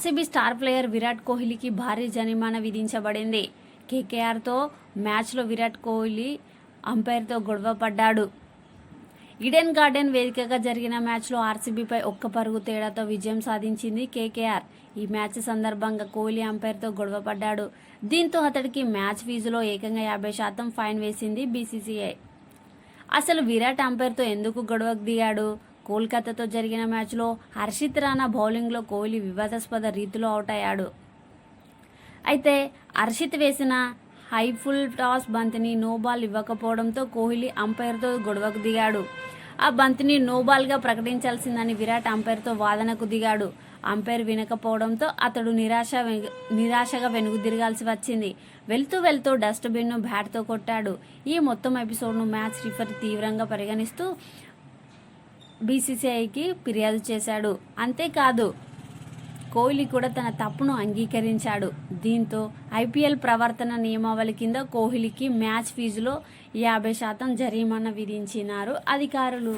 RCB star player Virat కోహ్లీకి భారీ జరిమానా విధించబడింది. కేకేఆర్తో మ్యాచ్లో విరాట్ కోహ్లీ అంపైర్తో గొడవ పడ్డాడు. ఈడెన్ గార్డెన్ వేదికగా జరిగిన మ్యాచ్లో ఆర్సీబీపై ఒక్క పరుగు తేడాతో విజయం సాధించింది కేకేఆర్. ఈ మ్యాచ్ సందర్భంగా కోహ్లీ అంపైర్తో గొడవ పడ్డాడు. దీంతో అతడికి మ్యాచ్ ఫీజులో ఏకంగా యాభై శాతం ఫైన్ వేసింది బీసీసీఐ. అసలు విరాట్ అంపైర్తో ఎందుకు గొడవకు దిగాడు? కోల్కతాతో జరిగిన మ్యాచ్లో హర్షిత్ రాణా బౌలింగ్లో కోహ్లీ వివాదాస్పద రీతిలో అవుట్ అయ్యాడు. అయితే హర్షిత్ వేసిన హైఫుల్ టాస్ బంతిని నోబాల్ ఇవ్వకపోవడంతో కోహ్లీ అంపైర్తో గొడవకు దిగాడు. ఆ బంతిని నోబాల్గా ప్రకటించాల్సిందని విరాట్ అంపైర్తో వాదనకు దిగాడు. అంపైర్ వినకపోవడంతో అతడు నిరాశ నిరాశగా వెనుగు తిరగాల్సి వచ్చింది. వెళ్తూ వెళ్తూ డస్ట్బిన్ను బ్యాట్తో కొట్టాడు. ఈ మొత్తం ఎపిసోడ్ను మ్యాచ్ రిఫర్ తీవ్రంగా పరిగణిస్తూ బీసీసీఐకి ఫిర్యాదు చేశాడు. అంతేకాదు కోహ్లీ కూడా తన తప్పును అంగీకరించాడు. దీంతో ఐపీఎల్ ప్రవర్తన నియమావళి కింద కోహ్లీకి మ్యాచ్ ఫీజులో యాభై శాతం జరిమానా విధించినారు అధికారులు.